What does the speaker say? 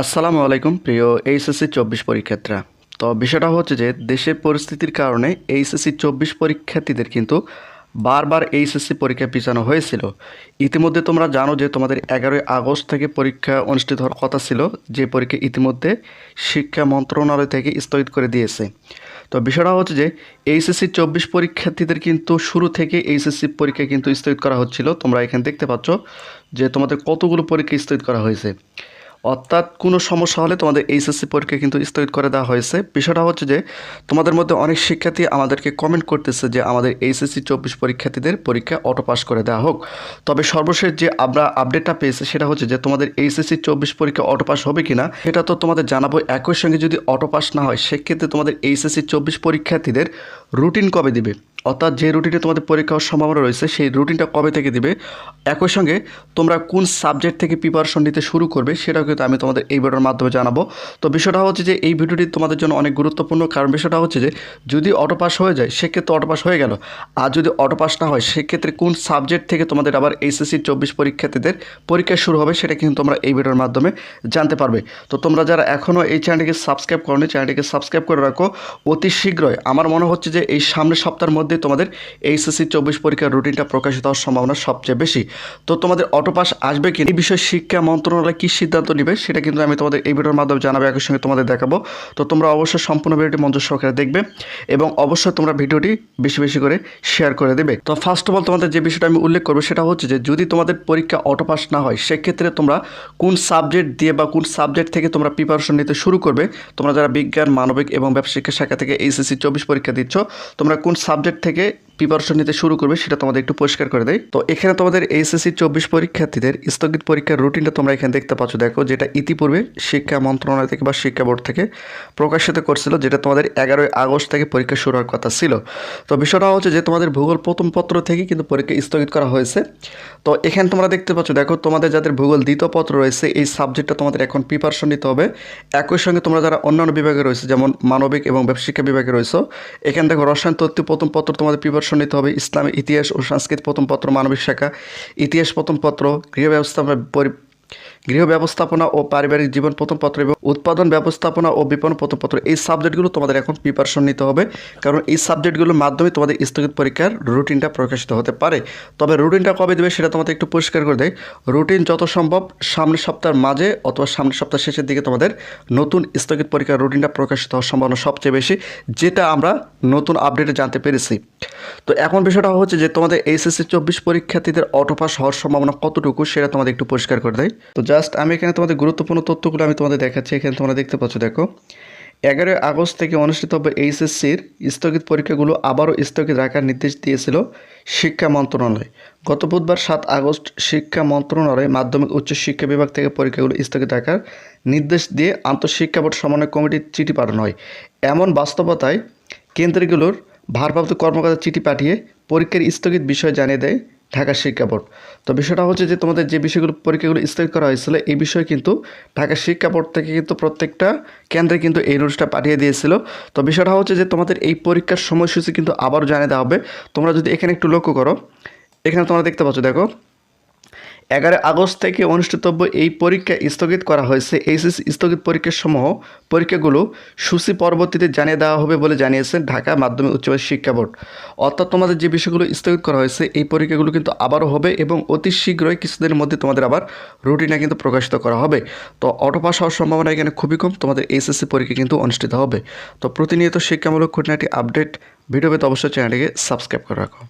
আসসালামু আলাইকুম, প্রিয় এইচএসসি চব্বিশ পরীক্ষার্থীরা। তো বিষয়টা হচ্ছে যে, দেশের পরিস্থিতির কারণে এইচএসসি চব্বিশ পরীক্ষার্থীদের কিন্তু বারবার এইচএসসি পরীক্ষা পিছানো হয়েছিল। ইতিমধ্যে তোমরা জানো যে, তোমাদের এগারোই আগস্ট থেকে পরীক্ষা অনুষ্ঠিত হওয়ার কথা ছিল, যে পরীক্ষা ইতিমধ্যে শিক্ষা মন্ত্রণালয় থেকে স্থগিত করে দিয়েছে। তো বিষয়টা হচ্ছে যে, এইচএসসি চব্বিশ পরীক্ষার্থীদের কিন্তু শুরু থেকে এইচএসসি পরীক্ষা কিন্তু স্থগিত করা হচ্ছিল। তোমরা এখানে দেখতে পাচ্ছ যে, তোমাদের কতগুলো পরীক্ষা স্থগিত করা হয়েছে। অর্থাৎ কোনো সমস্যা হলে তোমাদের এইচএসসি পরীক্ষা কিন্তু স্থগিত করে দেওয়া হয়েছে। বিষয়টা হচ্ছে যে, তোমাদের মধ্যে অনেক শিক্ষার্থী আমাদেরকে কমেন্ট করতেছে যে, আমাদের এইচএসসি চব্বিশ পরীক্ষার্থীদের পরীক্ষা অটো পাস করে দেওয়া হোক। তবে সর্বশেষ যে আমরা আপডেটটা পেয়েছি, সেটা হচ্ছে যে, তোমাদের এইচএসসি চব্বিশ পরীক্ষা অটো পাস হবে কিনা, সেটা তো তোমাদের জানাব একই সঙ্গে যদি অটো পাস না হয়, সেক্ষেত্রে তোমাদের এইচএসসি চব্বিশ পরীক্ষার্থীদের রুটিন কবে দিবে? অর্থাৎ যে রুটিনে তোমাদের পরীক্ষা হওয়ার সম্ভাবনা রয়েছে, সেই রুটিনটা কবে থেকে দিবে? একই সঙ্গে তোমরা কোন সাবজেক্ট থেকে প্রিপারেশন নিতে শুরু করবে, সেটাও কিন্তু আমি তোমাদের এই ভিডিওর মাধ্যমে জানাব। তো বিষয়টা হচ্ছে যে, এই ভিডিওটি তোমাদের জন্য অনেক গুরুত্বপূর্ণ, কারণ বিষয়টা হচ্ছে যে, যদি অটো পাস হয়ে যায়, সেক্ষেত্রে অটো পাস হয়ে গেল। আর যদি অটো পাস না হয়, সেক্ষেত্রে কোন সাবজেক্ট থেকে তোমাদের আবার এইচএসসি চব্বিশ পরীক্ষার্থীদের পরীক্ষা শুরু হবে, সেটা কিন্তু তোমরা এই ভিডিওর মাধ্যমে জানতে পারবে। তো তোমরা যারা এখনও এই চ্যানেলটিকে সাবস্ক্রাইব করনি, চ্যানেলটিকে সাবস্ক্রাইব করে রাখো। অতি শীঘ্রই আমার মনে হচ্ছে যে, এই সামনের সপ্তাহের মধ্যে তোমাদের এইচএসসি চব্বিশ পরীক্ষার রুটিনটা প্রকাশিত হওয়ার সম্ভাবনা সবচেয়ে বেশি। তো তোমাদের অটো পাস আসবে কি এই বিষয়ে শিক্ষা মন্ত্রণালয় কী সিদ্ধান্ত নেবে সেটা কিন্তু আমি তোমাদের এই ভিডিওর মাধ্যমে জানাব, একই সঙ্গে তোমাদের দেখাবো। তো তোমরা অবশ্যই সম্পূর্ণ ভিডিওটি মঞ্জুর সহকারে দেখবে এবং অবশ্যই তোমরা ভিডিওটি বেশি বেশি করে শেয়ার করে দেবে। তো ফার্স্ট অফ অল তোমাদের যে বিষয়টা আমি উল্লেখ করব সেটা হচ্ছে যে যদি তোমাদের পরীক্ষা অটো পাস না হয়, সেক্ষেত্রে তোমরা কোন সাবজেক্ট দিয়ে বা কোন সাবজেক্ট থেকে তোমরা প্রিপারেশন নিতে শুরু করবে, তোমরা যারা বিজ্ঞান, মানবিক এবং ব্যবসায়িক শাখা থেকে এইচএসসি চব্বিশ পরীক্ষা দিচ্ছ, তোমরা কোন সাবজেক্ট থেকে প্রিপারেশন নিতে শুরু করবে, সেটা তোমাদের একটু পরিষ্কার করে দেয় তো এখানে তোমাদের এইচএসসি চব্বিশ পরীক্ষার্থীদের স্থগিত পরীক্ষার রুটিনটা তোমরা এখানে দেখতে পাচ্ছ। দেখো, যেটা ইতিপূর্বে শিক্ষা মন্ত্রণালয় থেকে বা শিক্ষা বোর্ড থেকে প্রকাশিত করছিল, যেটা তোমাদের এগারোই আগস্ট থেকে পরীক্ষা শুরু হওয়ার কথা ছিল। তো বিষয়টা হচ্ছে যে তোমাদের ভূগোল প্রথম পত্র থেকে কিন্তু পরীক্ষা স্থগিত করা হয়েছে। তো এখানে তোমরা দেখতে পাচ্ছ, দেখো, তোমাদের যাদের ভূগোল দ্বিতীয় পত্র রয়েছে, এই সাবজেক্টটা তোমাদের এখন প্রিপারেশন নিতে হবে। একই সঙ্গে তোমরা যারা অন্যান্য বিভাগে রয়েছে, যেমন মানবিক এবং ব্যবসায়িকা বিভাগে রয়েছে, এখানে দেখো রসায়ন, তথ্য প্রথম পত্র তোমাদের প্রিপারেশন নিতে হবে ইসলামী ইতিহাস ও সংস্কৃত প্রথম পত্র মানবিক শাখা। ইতিহাস প্রথম পত্র, গৃহ ব্যবস্থাপনা গৃহ ব্যবস্থাপনা ও পারিবারিক জীবন প্রথম পত্র এবং উৎপাদন ব্যবস্থাপনা ও বিপণন প্রথম পত্র এই সাবজেক্টগুলো তোমাদের এখন প্রিপারেশন নিতে হবে। কারণ এই সাবজেক্টগুলোর মাধ্যমে তোমাদের স্থগিত পরীক্ষার রুটিনটা প্রকাশিত হতে পারে। তবে রুটিনটা কবে দেবে সেটা তোমাদের একটু পরিষ্কার করে দেয় রুটিন যত সম্ভব সামনের সপ্তাহের মাঝে অথবা সামনের সপ্তাহ শেষের দিকে তোমাদের নতুন স্থগিত পরীক্ষার রুটিনটা প্রকাশিত হওয়ার সম্ভাবনা সবচেয়ে বেশি, যেটা আমরা নতুন আপডেটে জানতে পেরেছি। তো এখন বিষয়টা হচ্ছে যে তোমাদের এইচএসসি চব্বিশ পরীক্ষার্থীদের অটো পাস হওয়ার সম্ভাবনা কতটুকু সেটা তোমাদের একটু পরিষ্কার করে দেয় তো জাস্ট আমি এখানে তোমাদের গুরুত্বপূর্ণ তথ্যগুলো আমি তোমাদের দেখাচ্ছি। এখানে তোমরা দেখতে পাচ্ছ, দেখো। এগারোই আগস্ট থেকে অনুষ্ঠিত হবে এইচএসসির স্থগিত পরীক্ষাগুলো আবারও স্থগিত রাখার নির্দেশ দিয়েছিল শিক্ষা মন্ত্রণালয়। গত বুধবার সাত আগস্ট শিক্ষা মন্ত্রণালয় মাধ্যমিক উচ্চ শিক্ষা বিভাগ থেকে পরীক্ষাগুলো স্থগিত রাখার নির্দেশ দিয়ে আন্তঃশিক্ষা বোর্ড সমন্বয় কমিটির চিঠি পাঠানো হয়। এমন বাস্তবতায় কেন্দ্রগুলোর ভারপ্রাপ্ত কর্মকর্তা চিঠি পাঠিয়ে পরীক্ষার স্থগিত বিষয় জানিয়ে দেয় ঢাকা শিক্ষা বোর্ড। তো বিষয়টা হচ্ছে যে তোমাদের যে বিষয়গুলো, পরীক্ষাগুলো স্থগিত করা হয়েছিল, এই বিষয়ে কিন্তু ঢাকা শিক্ষা বোর্ড থেকে কিন্তু প্রত্যেকটা কেন্দ্রে কিন্তু এই নোটিশটা পাঠিয়ে দিয়েছিল। তো বিষয়টা হচ্ছে যে তোমাদের এই পরীক্ষার সময়সূচি কিন্তু আবারও জানিয়ে দেওয়া হবে। তোমরা যদি এখানে একটু লক্ষ্য করো, এখানে তোমরা দেখতে পাচ্ছ, দেখো। এগারো আগস্ট থেকে অনুষ্ঠিতব্য এই পরীক্ষা স্থগিত করা হয়েছে। এইচএসসি স্থগিত পরীক্ষার সমূহ পরীক্ষাগুলো সূচি পরবর্তীতে জানিয়ে দেওয়া হবে বলে জানিয়েছেন ঢাকা মাধ্যমিক উচ্চ শিক্ষা বোর্ড। অর্থাৎ তোমাদের যে বিষয়গুলো স্থগিত করা হয়েছে, এই পরীক্ষাগুলো কিন্তু আবারও হবে এবং অতি শীঘ্রই কিছুদিনের মধ্যে তোমাদের আবার রুটিনে কিন্তু প্রকাশিত করা হবে। তো অটো পাস হওয়ার সম্ভাবনা এখানে খুবই কম, তোমাদের এইচএসসি পরীক্ষা কিন্তু অনুষ্ঠিত হবে। তো প্রতিনিয়ত শিক্ষামূলক খুঁটিনাটি আপডেট, ভিডিও পেতে অবশ্যই চ্যানেলটিকে সাবস্ক্রাইব করে রাখো।